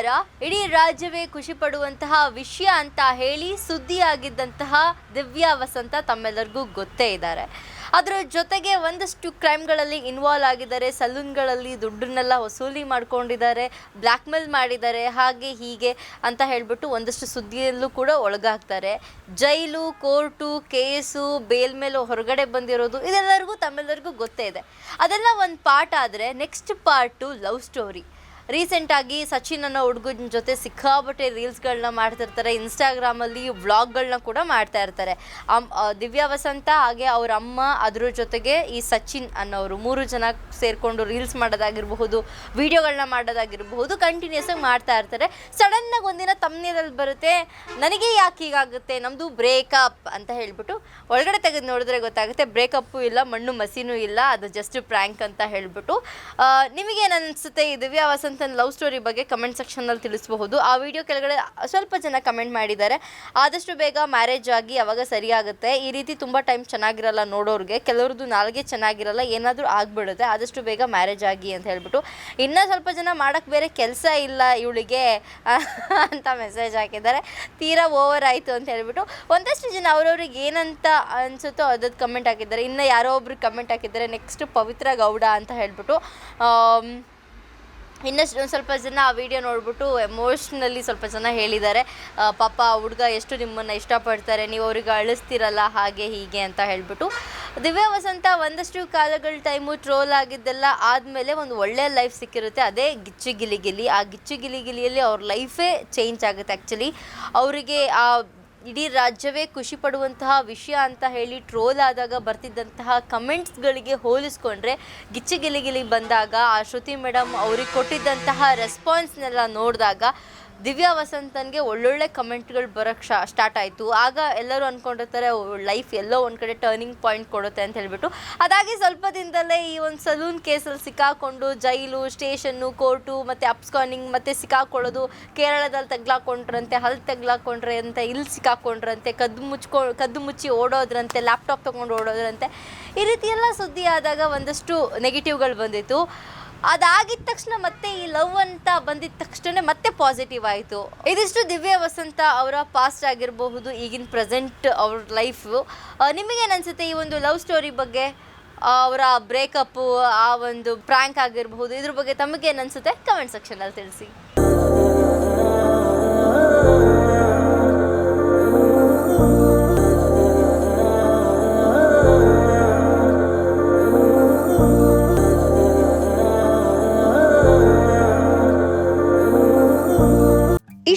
ನಮಸ್ಕಾರ ಇಡೀ ರಾಜ್ಯವೇ ಖುಷಿ ಪಡುವಂತಹ ವಿಷಯ ಅಂತ ಹೇಳಿ ಸುದ್ದಿಯಾಗಿದ್ದಂತಹ ದಿವ್ಯಾ ವಸಂತ ತಮ್ಮೆಲ್ಲರಿಗೂ ಗೊತ್ತೇ ಇದ್ದಾರೆ. ಅದರ ಜೊತೆಗೆ ಒಂದಷ್ಟು ಕ್ರೈಮ್ಗಳಲ್ಲಿ ಇನ್ವಾಲ್ವ್ ಆಗಿದ್ದಾರೆ. ಸಲೂನ್ಗಳಲ್ಲಿ ದುಡ್ಡನ್ನೆಲ್ಲ ವಸೂಲಿ ಮಾಡ್ಕೊಂಡಿದ್ದಾರೆ. ಬ್ಲ್ಯಾಕ್ ಮೇಲ್ ಮಾಡಿದ್ದಾರೆ. ಹಾಗೆ ಹೀಗೆ ಅಂತ ಹೇಳ್ಬಿಟ್ಟು ಒಂದಷ್ಟು ಸುದ್ದಿಯಲ್ಲೂ ಕೂಡ ಒಳಗಾಗ್ತಾರೆ. ಜೈಲು, ಕೋರ್ಟು, ಕೇಸು, ಬೇಲ್ ಮೇಲೆ ಹೊರಗಡೆ ಬಂದಿರೋದು ಇದೆಲ್ಲರಿಗೂ ತಮ್ಮೆಲ್ಲರಿಗೂ ಗೊತ್ತೇ ಇದೆ. ಅದೆಲ್ಲ ಒಂದು ಪಾರ್ಟ್ ಆದರೆ ನೆಕ್ಸ್ಟ್ ಪಾರ್ಟು ಲವ್ ಸ್ಟೋರಿ ರೀಸೆಂಟಾಗಿ ಸಚಿನ್ ಅನ್ನೋ ಹುಡುಗನ ಜೊತೆ ಸಿಕ್ಕಾಪಟ್ಟೆ ರೀಲ್ಸ್ಗಳನ್ನ ಮಾಡ್ತಿರ್ತಾರೆ ಇನ್ಸ್ಟಾಗ್ರಾಮಲ್ಲಿ ವ್ಲಾಗ್ಗಳನ್ನ ಕೂಡ ಮಾಡ್ತಾ ಇರ್ತಾರೆ. ದಿವ್ಯಾ ವಸಂತ ಹಾಗೆ ಅವ್ರ ಅಮ್ಮ ಅದ್ರ ಜೊತೆಗೆ ಈ ಸಚಿನ್ ಅನ್ನೋರು ಮೂರು ಜನ ಸೇರಿಕೊಂಡು ರೀಲ್ಸ್ ಮಾಡೋದಾಗಿರಬಹುದು ವಿಡಿಯೋಗಳನ್ನ ಮಾಡೋದಾಗಿರಬಹುದು ಕಂಟಿನ್ಯೂಸ್ ಆಗಿ ಮಾಡ್ತಾ ಇರ್ತಾರೆ. ಸಡನ್ನಾಗಿ ಒಂದಿನ ತಮ್ಮನೇರಲ್ಲಿ ಬರುತ್ತೆ, ನನಗೆ ಯಾಕೆ ಹೀಗಾಗುತ್ತೆ? ನಮ್ಮದು ಬ್ರೇಕಪ್ ಅಂತ ಹೇಳ್ಬಿಟ್ಟು ಒಳಗಡೆ ತೆಗೆದು ನೋಡಿದ್ರೆ ಗೊತ್ತಾಗುತ್ತೆ ಬ್ರೇಕಪ್ಪು ಇಲ್ಲ, ಮಣ್ಣು ಮಸಿನೂ ಇಲ್ಲ, ಅದು ಜಸ್ಟ್ ಪ್ರ್ಯಾಂಕ್ ಅಂತ ಹೇಳ್ಬಿಟ್ಟು ನಿಮಗೇನು ಅನಿಸುತ್ತೆ ಈ ದಿವ್ಯಾ ವಸಂತನ ಲವ್ ಸ್ಟೋರಿ ಬಗ್ಗೆ ಕಮೆಂಟ್ ಸೆಕ್ಷನಲ್ಲಿ ತಿಳಿಸಬಹುದು. ಆ ವಿಡಿಯೋ ಕೆಳಗಡೆ ಸ್ವಲ್ಪ ಜನ ಕಮೆಂಟ್ ಮಾಡಿದ್ದಾರೆ. ಆದಷ್ಟು ಬೇಗ ಮ್ಯಾರೇಜ್ ಆಗಿ ಅವಾಗ ಸರಿಯಾಗುತ್ತೆ? ಈ ರೀತಿ ತುಂಬ ಟೈಮ್ ಚೆನ್ನಾಗಿರಲ್ಲ ನೋಡೋರಿಗೆ. ಕೆಲವ್ರದ್ದು ನಾಲ್ಗೆ ಚೆನ್ನಾಗಿರಲ್ಲ, ಏನಾದರೂ ಆಗಿಬಿಡುತ್ತೆ. ಆದಷ್ಟು ಬೇಗ ಮ್ಯಾರೇಜ್ ಆಗಿ ಅಂತ ಹೇಳ್ಬಿಟ್ಟು. ಇನ್ನೂ ಸ್ವಲ್ಪ ಜನ ಮಾಡೋಕ್ಕೆ ಬೇರೆ ಕೆಲಸ ಇಲ್ಲ ಇವಳಿಗೆ ಅಂತ ಮೆಸೇಜ್ ಹಾಕಿದ್ದಾರೆ. ತೀರಾ ಓವರ್ ಆಯಿತು ಅಂತ ಹೇಳ್ಬಿಟ್ಟು. ಒಂದಷ್ಟು ಜನ ಅವ್ರವ್ರಿಗೆ ಏನಂತ ಅನಿಸುತ್ತೋ ಅದಕ್ಕೆ ಕಮೆಂಟ್ ಹಾಕಿದ್ದಾರೆ. ಇನ್ನು ಯಾರೋ ಒಬ್ರು ಕಮೆಂಟ್ ಹಾಕಿದ್ದಾರೆ, ನೆಕ್ಸ್ಟ್ ಪವಿತ್ರ ಗೌಡ ಅಂತ ಹೇಳ್ಬಿಟ್ಟು. ಇನ್ನಷ್ಟು ಒಂದು ಸ್ವಲ್ಪ ಜನ ಆ ವಿಡಿಯೋ ನೋಡ್ಬಿಟ್ಟು ಎಮೋಷ್ನಲ್ಲಿ ಸ್ವಲ್ಪ ಜನ ಹೇಳಿದ್ದಾರೆ. ಪಾಪ ಹುಡುಗ ಎಷ್ಟು ನಿಮ್ಮನ್ನು ಇಷ್ಟಪಡ್ತಾರೆ, ನೀವು ಅವ್ರಿಗೆ ಅಳಿಸ್ತೀರಲ್ಲ ಹಾಗೆ ಹೀಗೆ ಅಂತ ಹೇಳಿಬಿಟ್ಟು. ದಿವ್ಯಾ ವಸಂತ ಒಂದಷ್ಟು ಕಾಲಗಳ ಟೈಮು ಟ್ರೋಲ್ ಆಗಿದ್ದೆಲ್ಲ ಆದಮೇಲೆ ಒಂದು ಒಳ್ಳೆಯ ಲೈಫ್ ಸಿಕ್ಕಿರುತ್ತೆ. ಅದೇ ಗಿಚ್ಚು ಗಿಲಿ ಆ ಗಿಚ್ಚು ಗಿಲಿ ಗಿಲಿಯಲ್ಲಿ ಅವ್ರ ಲೈಫೇ ಚೇಂಜ್ ಆಗುತ್ತೆ ಆ್ಯಕ್ಚುಲಿ ಅವರಿಗೆ ಆ ಇಡೀ ರಾಜ್ಯವೇ ಖುಷಿ ಪಡುವಂತಹ ವಿಷಯ ಅಂತ ಹೇಳಿ ಟ್ರೋಲ್ ಆದಾಗ ಬರ್ತಿದ್ದಂತಹ ಕಮೆಂಟ್ಸ್ಗಳಿಗೆ ಹೋಲಿಸ್ಕೊಂಡ್ರೆ ಗಿಚ್ಚಿ ಗಿಲಿ ಗಿಲಿ ಬಂದಾಗ ಆ ಶ್ರುತಿ ಮೇಡಮ್ ಅವ್ರಿಗೆ ಕೊಟ್ಟಿದ್ದಂತಹ ರೆಸ್ಪಾನ್ಸ್ನೆಲ್ಲ ನೋಡಿದಾಗ ದಿವ್ಯಾ ವಸಂತನ್ಗೆ ಒಳ್ಳೊಳ್ಳೆ ಕಮೆಂಟ್ಗಳು ಬರೋಕ್ಕೆ ಶಾ, ಸ್ಟಾರ್ಟ್ ಆಯಿತು. ಆಗ ಎಲ್ಲರೂ ಅಂದ್ಕೊಂಡಿರ್ತಾರೆ ಲೈಫ್ ಎಲ್ಲೋ ಒಂದು ಕಡೆ ಟರ್ನಿಂಗ್ ಪಾಯಿಂಟ್ ಕೊಡುತ್ತೆ ಅಂತ ಹೇಳ್ಬಿಟ್ಟು. ಅದಾಗಿ ಸ್ವಲ್ಪ ದಿನದಲ್ಲೇ ಈ ಒಂದು ಸಲೂನ್ ಕೇಸಲ್ಲಿ ಸಿಕ್ಕಾಕೊಂಡು ಜೈಲು, ಸ್ಟೇಷನ್ನು, ಕೋರ್ಟು, ಮತ್ತು ಅಪ್ಸ್ಕಾನಿಂಗ್, ಮತ್ತು ಸಿಕ್ಕಾಕೊಳ್ಳೋದು ಕೇರಳದಲ್ಲಿ ತಗ್ಲಾಕೊಂಡ್ರಂತೆ ಹಲ್ ತಗ್ಲಾಕೊಂಡ್ರೆ ಅಂತ, ಇಲ್ಲಿ ಸಿಕ್ಕಾಕೊಂಡ್ರಂತೆ, ಕದ್ದು ಮುಚ್ಕೊ, ಕದ್ದು ಮುಚ್ಚಿ ಓಡೋದ್ರಂತೆ ಲ್ಯಾಪ್ಟಾಪ್ ತೊಗೊಂಡು ಓಡೋದ್ರಂತೆ. ಈ ರೀತಿ ಎಲ್ಲ ಸುದ್ದಿ ಆದಾಗ ಒಂದಷ್ಟು ನೆಗೆಟಿವ್ಗಳು ಬಂದಿತ್ತು. ಅದಾಗಿದ ತಕ್ಷಣ ಮತ್ತೆ ಈ ಲವ್ ಅಂತ ಬಂದಿದ ತಕ್ಷಣ ಮತ್ತೆ ಪಾಸಿಟಿವ್ ಆಯಿತು. ಇದಿಷ್ಟು ದಿವ್ಯ ವಸಂತ ಅವರ ಪಾಸ್ಟ್ ಆಗಿರಬಹುದು, ಈಗಿನ ಪ್ರೆಸೆಂಟ್ ಅವ್ರ ಲೈಫು ನಿಮಗೇನು ಅನಿಸುತ್ತೆ ಈ ಒಂದು ಲವ್ ಸ್ಟೋರಿ ಬಗ್ಗೆ? ಅವರ ಬ್ರೇಕಪ್ಪು ಆ ಒಂದು ಪ್ರ್ಯಾಂಕ್ ಆಗಿರಬಹುದು, ಇದ್ರ ಬಗ್ಗೆ ತಮಗೇನು ಅನಿಸುತ್ತೆ ಕಮೆಂಟ್ ಸೆಕ್ಷನಲ್ಲಿ ತಿಳಿಸಿ.